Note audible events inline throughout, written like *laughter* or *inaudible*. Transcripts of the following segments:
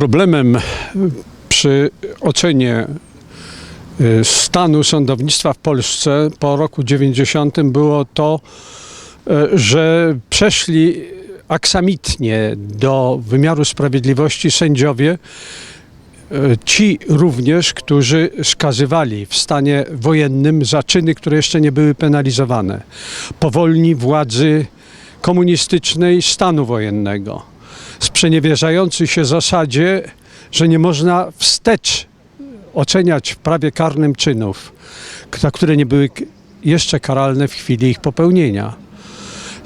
Problemem przy ocenie y, stanu sądownictwa w Polsce po roku 90 było to, y, że przeszli aksamitnie do wymiaru sprawiedliwości sędziowie, y, ci również, którzy skazywali w stanie wojennym za czyny, które jeszcze nie były penalizowane. Powolni władzy komunistycznej stanu wojennego sprzeniewierzający się zasadzie, że nie można wstecz oceniać w prawie karnym czynów, które nie były jeszcze karalne w chwili ich popełnienia.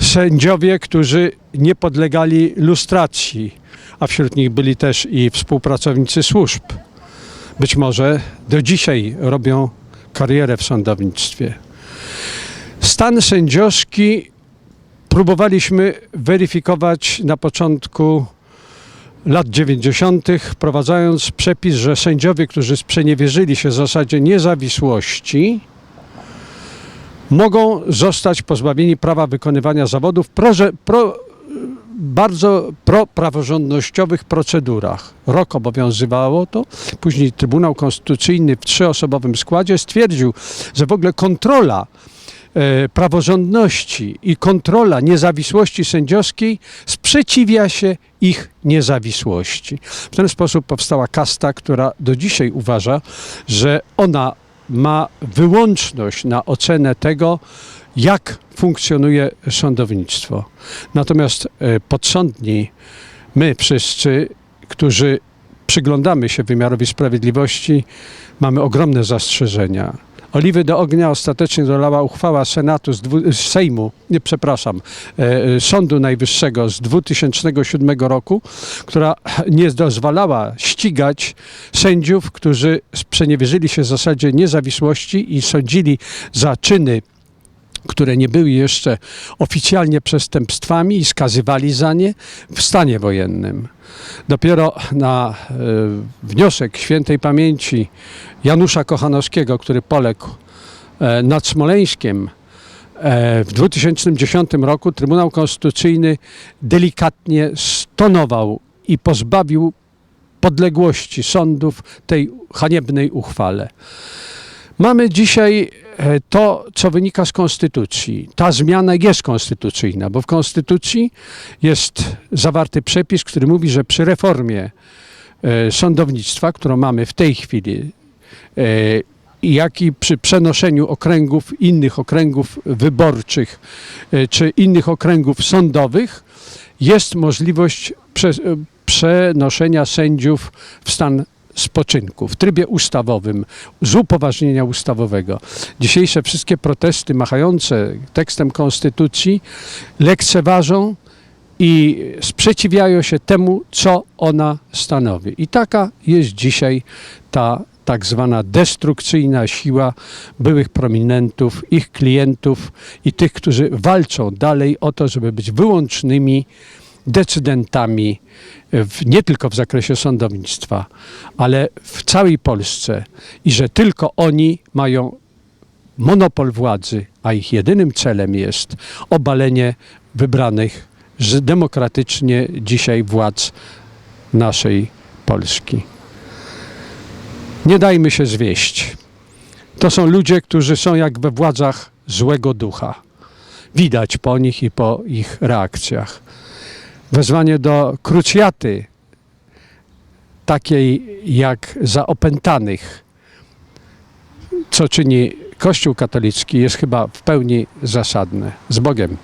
Sędziowie, którzy nie podlegali lustracji, a wśród nich byli też i współpracownicy służb. Być może do dzisiaj robią karierę w sądownictwie. Stan sędziowski próbowaliśmy weryfikować na początku lat 90., wprowadzając przepis, że sędziowie, którzy sprzeniewierzyli się zasadzie niezawisłości, mogą zostać pozbawieni prawa wykonywania zawodów w proże, pro, bardzo propraworządnościowych procedurach. Rok obowiązywało to, później Trybunał Konstytucyjny w trzyosobowym składzie stwierdził, że w ogóle kontrola praworządności i kontrola niezawisłości sędziowskiej sprzeciwia się ich niezawisłości. W ten sposób powstała kasta, która do dzisiaj uważa, że ona ma wyłączność na ocenę tego, jak funkcjonuje sądownictwo. Natomiast e, podsądni, my wszyscy, którzy przyglądamy się wymiarowi sprawiedliwości, mamy ogromne zastrzeżenia. Oliwy do ognia ostatecznie dolała uchwała Senatu z dwu, Sejmu, nie przepraszam, e, e, Sądu Najwyższego z 2007 roku, która *clears throat* nie dozwalała ścigać sędziów, którzy sprzeniewierzyli się zasadzie niezawisłości i sądzili za czyny które nie były jeszcze oficjalnie przestępstwami i skazywali za nie w stanie wojennym. Dopiero na e, wniosek świętej pamięci Janusza Kochanowskiego, który poległ e, nad Smoleńskiem, e, w 2010 roku Trybunał Konstytucyjny delikatnie stonował i pozbawił podległości sądów tej haniebnej uchwale. Mamy dzisiaj e, to, co wynika z Konstytucji. Ta zmiana jest konstytucyjna, bo w Konstytucji jest zawarty przepis, który mówi, że przy reformie e, sądownictwa, którą mamy w tej chwili, e, jak i przy przenoszeniu okręgów, innych okręgów wyborczych czy innych okręgów sądowych, jest możliwość prze, przenoszenia sędziów w stan spoczynku, w trybie ustawowym, z upoważnienia ustawowego. Dzisiejsze wszystkie protesty machające tekstem konstytucji lekceważą i sprzeciwiają się temu, co ona stanowi. I taka jest dzisiaj ta tak zwana destrukcyjna siła byłych prominentów, ich klientów i tych, którzy walczą dalej o to, żeby być wyłącznymi decydentami w, nie tylko w zakresie sądownictwa, ale w całej Polsce i że tylko oni mają monopol władzy, a ich jedynym celem jest obalenie wybranych demokratycznie dzisiaj władz naszej Polski. Nie dajmy się zwieść. To są ludzie, którzy są jak we władzach złego ducha. Widać po nich i po ich reakcjach wezwanie do krucjaty, takiej jak za opętanych, co czyni Kościół katolicki, jest chyba w pełni zasadne. Z Bogiem.